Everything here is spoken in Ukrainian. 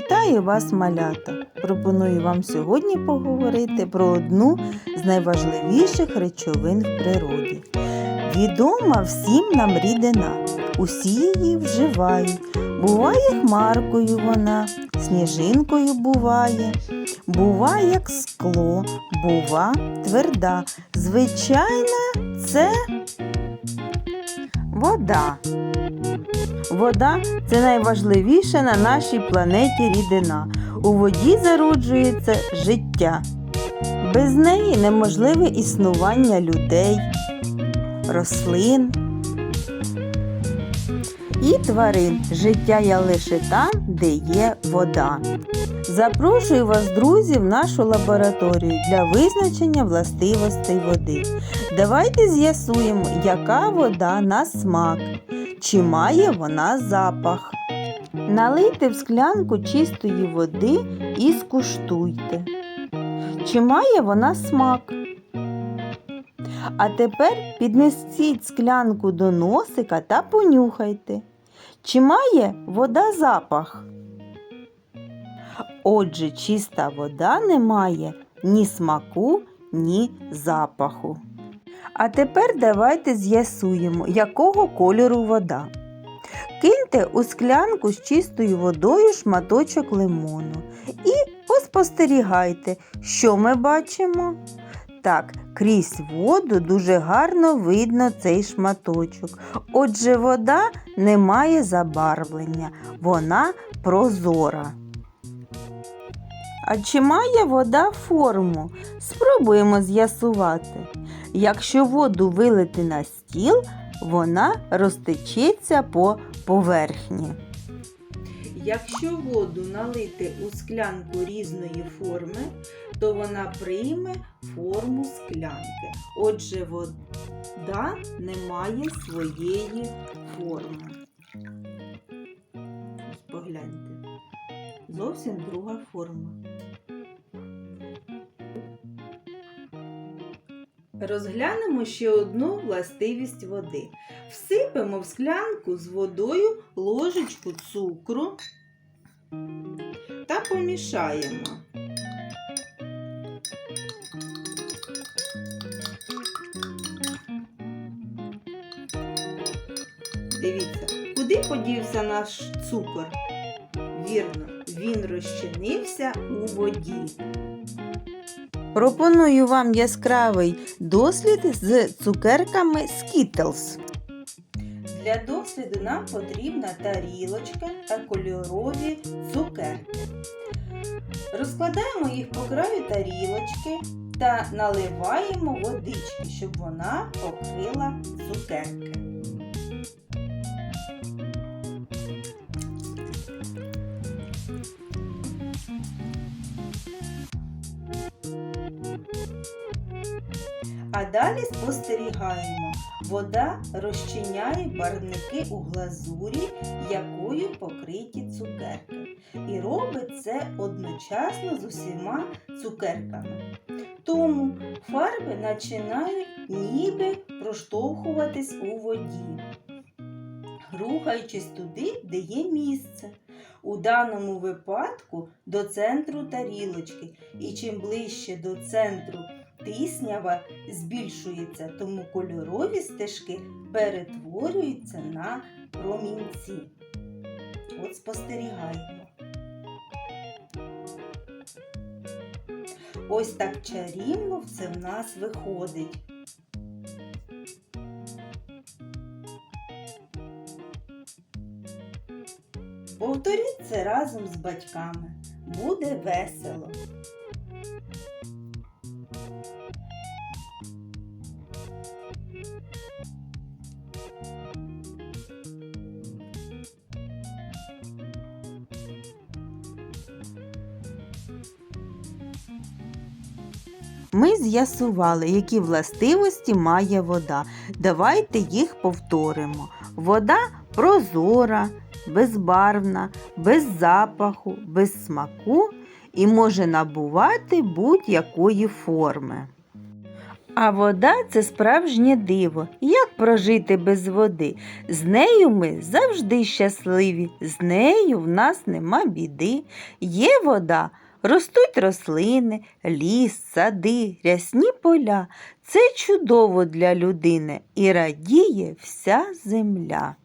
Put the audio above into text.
Вітаю вас, малята! Пропоную вам сьогодні поговорити про одну з найважливіших речовин в природі. Відома всім нам рідина, усі її вживають. Буває хмаркою вона, сніжинкою буває, бува як скло, бува тверда. Звичайна це вода. Вода це найважливіша на нашій планеті рідина. У воді зароджується життя. Без неї неможливе існування людей, рослин і тварин. Життя є лише там, де є вода. Запрошую вас, друзі, в нашу лабораторію для визначення властивостей води. Давайте з'ясуємо, яка вода на смак. Чи має вона запах? Налийте в склянку чистої води і скуштуйте. Чи має вона смак? А тепер піднесіть склянку до носика та понюхайте. Чи має вода запах? Отже, чиста вода не має ні смаку, ні запаху. А тепер давайте з'ясуємо, якого кольору вода. Киньте у склянку з чистою водою шматочок лимону і поспостерігайте, що ми бачимо. Так, крізь воду дуже гарно видно цей шматочок. Отже, вода не має забарвлення, вона прозора. А чи має вода форму? Спробуємо з'ясувати. Якщо воду вилити на стіл, вона розтечеться по поверхні. Якщо воду налити у склянку різної форми, то вона прийме форму склянки. Отже, вода не має своєї форми. Погляньте. Зовсім друга форма. Розглянемо ще одну властивість води. Всипемо в склянку з водою ложечку цукру та помішаємо. Дивіться, куди подівся наш цукор? Вірно, він розчинився у воді. Пропоную вам яскравий дослід з цукерками Skittles. Для досліду нам потрібна тарілочка та кольорові цукерки. Розкладаємо їх по краю тарілочки та наливаємо водички, щоб вона покрила цукерки. Далі спостерігаємо. Вода розчиняє барвники у глазурі, якою покриті цукерки. І робить це одночасно з усіма цукерками. Тому фарби починають ніби проштовхуватись у воді, рухаючись туди, де є місце. У даному випадку до центру тарілочки. І чим ближче до центру тиснява збільшується, тому кольорові стежки перетворюються на промінці. От спостерігаємо. Ось так чарівно це в нас виходить. Повторіть це разом з батьками. Буде весело. Ми з'ясували, які властивості має вода. Давайте їх повторимо. Вода прозора, безбарвна, без запаху, без смаку і може набувати будь-якої форми. А вода це справжнє диво. Як прожити без води? З нею ми завжди щасливі, з нею в нас нема біди. Є вода, ростуть рослини, ліс, сади, рясні поля. Це чудово для людини і радіє вся земля.